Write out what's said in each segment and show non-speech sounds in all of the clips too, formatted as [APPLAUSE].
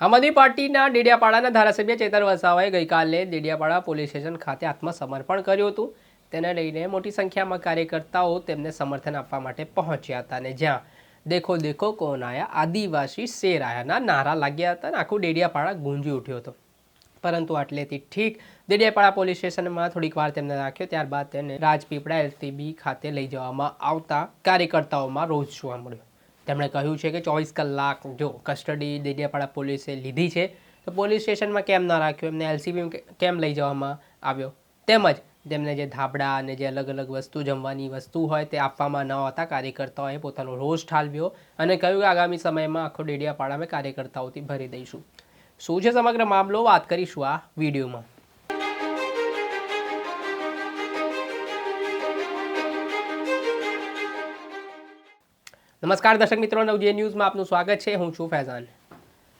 આમ આદમી પાર્ટીના ડેડિયાપાડાના ધારાસભ્ય ચેતન વસાવાએ ગઈકાલે ડેડિયાપાડા પોલીસ સ્ટેશન ખાતે આત્મસમર્પણ કર્યું હતું. તેને લઈને મોટી સંખ્યામાં કાર્યકર્તાઓ તેમને સમર્થન આપવા માટે પહોંચ્યા હતા અને જ્યાં દેખો દેખો કોણ આયા આદિવાસી શેર આયાના નારા લાગ્યા હતા અને આખું ડેડિયાપાડા ગુંજી ઉઠ્યો હતો. પરંતુ આટલેથી ઠીક દેડિયાપાડા પોલીસ સ્ટેશનમાં થોડીક વાર તેમને રાખ્યો, ત્યારબાદ તેને રાજપીપળા એલસીબી ખાતે લઈ જવામાં આવતા કાર્યકર્તાઓમાં રોજ જોવા મળ્યો. તેમણે કહ્યું છે કે ચોવીસ કલાક જો કસ્ટડી દેડિયાપાડા પોલીસે લીધી છે, તો પોલીસ સ્ટેશનમાં કેમ ન રાખ્યો? એમને એલસીબી કેમ લઈ જવામાં આવ્યો? તેમજ તેમને જે ધાબડા અને જે અલગ અલગ વસ્તુ જમવાની વસ્તુ હોય તે આપવામાં ન આવતા કાર્યકર્તાઓએ પોતાનો રોષ ઠાલવ્યો અને કહ્યું કે આગામી સમયમાં આખો ડેડિયાપાડા અમે કાર્યકર્તાઓથી ભરી દઈશું. શું છે સમગ્ર મામલો? વાત કરીશું આ વિડીયોમાં. નમસ્કાર દર્શક મિત્રો નવજે ન્યૂઝમાં આપનું સ્વાગત છે. હું છું ફૈઝાન.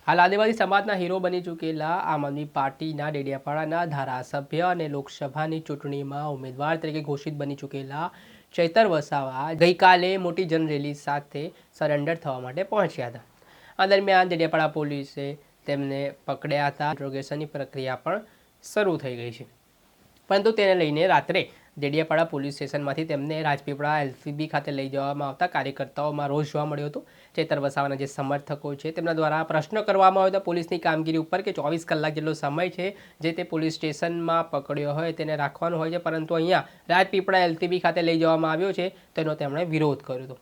હાલ આદિવાસી સમાજના હીરો બની ચૂકેલા આમ આદમી પાર્ટીના ડેડિયાપાડાના ધારાસભ્ય અને લોકસભાની ચૂંટણીમાં ઉમેદવાર તરીકે ઘોષિત બની ચૂકેલા ચૈતર વસાવા ગઈકાલે મોટી જનરેલી સાથે સરેન્ડર થવા માટે પહોંચ્યા હતા. આ દરમિયાન ડેડિયાપાડા પોલીસે તેમને પકડ્યા હતા. ઇન્ટ્રોગેશનની પ્રક્રિયા પણ શરૂ થઈ ગઈ છે. પરંતુ તેને લઈને રાત્રે ડેડિયાપાડા પોલીસ સ્ટેશનમાંથી તેમને રાજપીપળા એલસીબી ખાતે લઈ જવામાં આવતા કાર્યકર્તાઓમાં રોષ જોવા મળ્યો હતો. ચેતર વસાવાના જે સમર્થકો છે, તેમના દ્વારા પ્રશ્ન કરવામાં આવ્યો હતો પોલીસની કામગીરી ઉપર કે ચોવીસ કલાક જેટલો સમય છે જે તે પોલીસ સ્ટેશનમાં પકડ્યો હોય તેને રાખવાનો હોય છે, પરંતુ અહીંયા રાજપીપળા એલસીબી ખાતે લઈ જવામાં આવ્યો છે, તેનો તેમણે વિરોધ કર્યો હતો.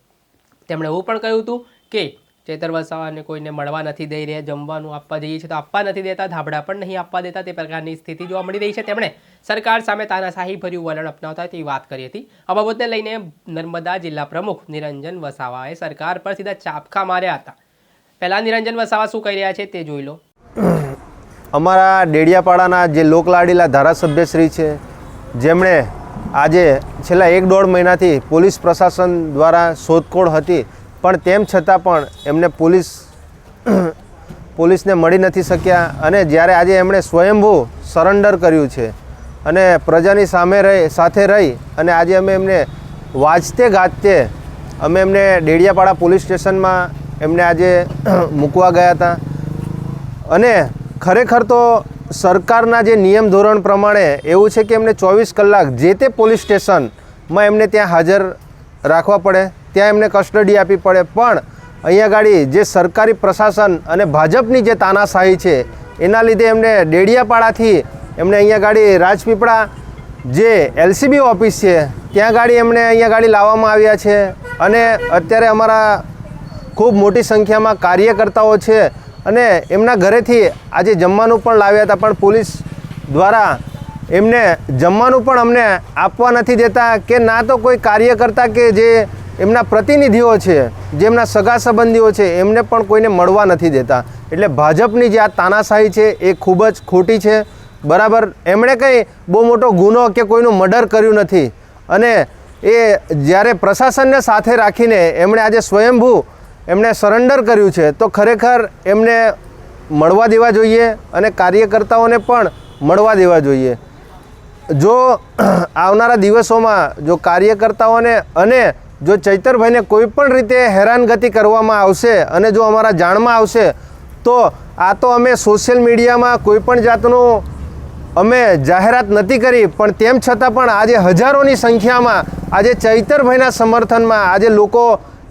તેમણે એવું પણ કહ્યું હતું કે ચેતર વસાવાને કોઈને મળવા નથી દઈ રહ્યા, જમવાનું આપવા જઈએ છે તો આપવા નથી દેતા ધાબળા પણ નહીં આપવા દેતા, તે પ્રકારની સ્થિતિ જોવા મળી રહી છે. તેમણે સરકાર સામે તાનાશાહી ભર્યું વલણ અપનાવતા તેવી વાત કરી હતી. આ બાબતને લઈને નર્મદા જિલ્લા પ્રમુખ નિરંજન વસાવાએ સરકાર પર સીધા ચાપખા માર્યા હતા. પહેલાં નિરંજન વસાવા શું કહી રહ્યા છે તે જોઈ લો. અમારા ડેડિયાપાડાના જે લોકલાડીલા ધારાસભ્યશ્રી છે, જેમણે આજે છેલ્લા એક દોઢ મહિનાથી પોલીસ પ્રશાસન દ્વારા શોધખોળ હતી પણ તેમ છતાં પણ એમને પોલીસ [CLEARS THROAT] પોલીસને મળી નથી શક્યા અને જ્યારે આજે એમણે સ્વયંભૂ સરેન્ડર કર્યું છે અને પ્રજાની સામે રહી, સાથે રહી અને આજે અમે એમને વાજતે ગાજતે અમે એમને ડેડિયાપાડા પોલીસ સ્ટેશનમાં એમને આજે [CLEARS THROAT] મૂકવા ગયા હતા. અને ખરેખર તો સરકારના જે નિયમ ધોરણ પ્રમાણે એવું છે કે એમને ચોવીસ કલાક જે તે પોલીસ સ્ટેશનમાં એમને ત્યાં હાજર રાખવા પડે. ત્યાં એમને કસ્ટડી આપવી પડે. પણ અહીંયા ગાડી જે સરકારી પ્રશાસન અને ભાજપની જે તાનાશાહી છે, એના લીધે એમને ડેડિયાપાડાથી એમને અહીંયા ગાડી રાજપીપળા જે એલસીબી ઓફિસ છે, ત્યાં ગાડી એમને અહીંયા ગાડી લાવવામાં આવ્યા છે. અને અત્યારે અમારા ખૂબ મોટી સંખ્યામાં કાર્યકર્તાઓ છે અને એમના ઘરેથી આજે જમવાનું પણ લાવ્યા હતા, પણ પોલીસ દ્વારા એમને જમવાનું પણ અમને આપવા નથી દેતા કે ના તો કોઈ કાર્યકર્તા કે જે એમના પ્રતિનિધિઓ છે, જેમના સગા સંબંધીઓ છે, એમને પણ કોઈને મળવા નથી દેતા. એટલે ભાજપની જે આ તાનાશાહી છે, એ ખૂબ જ ખોટી છે. બરાબર? એમણે કંઈ બહુ મોટો ગુનો કે કોઈનું મર્ડર કર્યું નથી. અને એ જ્યારે પ્રશાસનને સાથે રાખીને એમણે આજે સ્વયંભૂ એમણે સરેન્ડર કર્યું છે, તો ખરેખર એમને મળવા દેવા જોઈએ અને કાર્યકર્તાઓને પણ મળવા દેવા જોઈએ. જો આવનારા દિવસોમાં જો કાર્યકર્તાઓને અને જો ચૈતરભાઈને કોઈ પણ રીતે હેરાનગતિ કરવામાં આવશે અને જો અમારા જાણમાં આવશે, તો આ તો અમે સોશિયલ મીડિયામાં કોઈ પણ જાતનું અમે જાહેરાત નથી કરી, પણ તેમ છતાં પણ આજે હજારોની સંખ્યામાં આજે ચૈતરભાઈના સમર્થનમાં આજે લોકો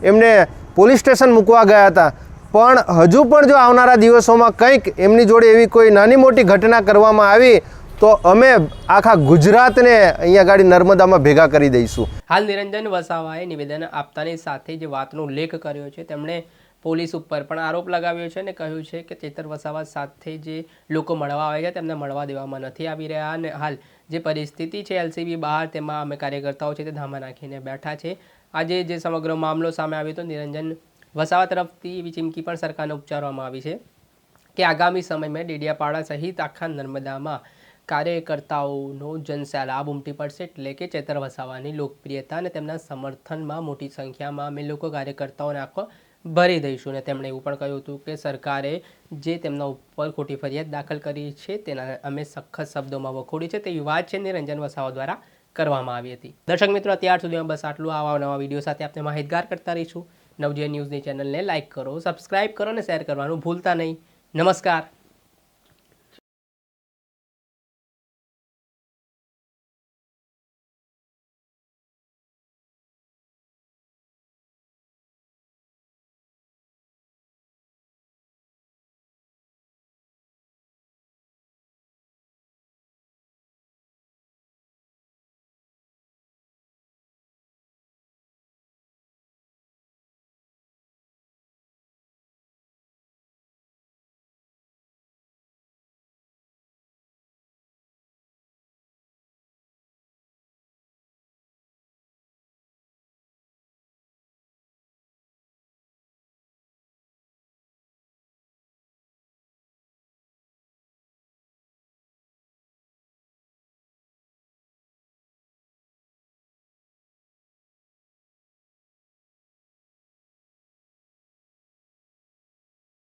એમને પોલીસ સ્ટેશન મૂકવા ગયા હતા. પણ હજુ પણ જો આવનારા દિવસોમાં કંઈક એમની જોડે એવી કોઈ નાની મોટી ઘટના કરવામાં આવી તો અમે આખા ગુજરાતને અહીંયા ગાડી નર્મદામાં ભેગા કરી દઈશું. હાલ નિરંજન વસાવાએ નિવેદન આપતાની સાથે જે વાતનો ઉલ્લેખ કર્યો છે. તેમણે પોલીસ ઉપર પણ આરોપ લગાવ્યો છે અને કહ્યું છે કે ચેતર વસાવા સાથે જે લોકો મળવા આવે છે તેમને મળવા દેવામાં નથી આવી રહ્યા અને હાલ જે પરિસ્થિતિ છે એલસીબી બહાર તેમાં અમે કાર્યકર્તાઓ છે તે ધામા નાખીને બેઠા છે. આજે જે સમગ્ર મામલો સામે આવ્યો તો નિરંજન વસાવા તરફથી એવી ચીમકી પણ સરકારને ઉપચારવામાં આવી છે કે આગામી સમયમાં ડેડિયાપાડા સહિત આખા નર્મદામાં કાર્યકર્તાઓનો જનસેલાબ ઉમટી પડશે એટલે કે ચેતર વસાવાની લોકપ્રિયતા અને તેમના સમર્થનમાં મોટી સંખ્યામાં અમે લોકો કાર્યકર્તાઓને આખો ભરી દઈશું. અને તેમણે એવું પણ કહ્યું હતું કે સરકારે જે તેમના ઉપર ખોટી ફરિયાદ દાખલ કરી છે તેના અમે સખત શબ્દોમાં વખોડી છે. તેવી વાત છે નિરંજન વસાવા દ્વારા કરવામાં આવી હતી. દર્શક મિત્રો, અત્યાર સુધીમાં બસ આટલું. આવા નવા વીડિયો સાથે આપણે માહિતગાર કરતા રહીશું. નવજીવન ન્યૂઝની ચેનલને લાઇક કરો, સબસ્ક્રાઇબ કરો અને શેર કરવાનું ભૂલતા નહીં. નમસ્કાર.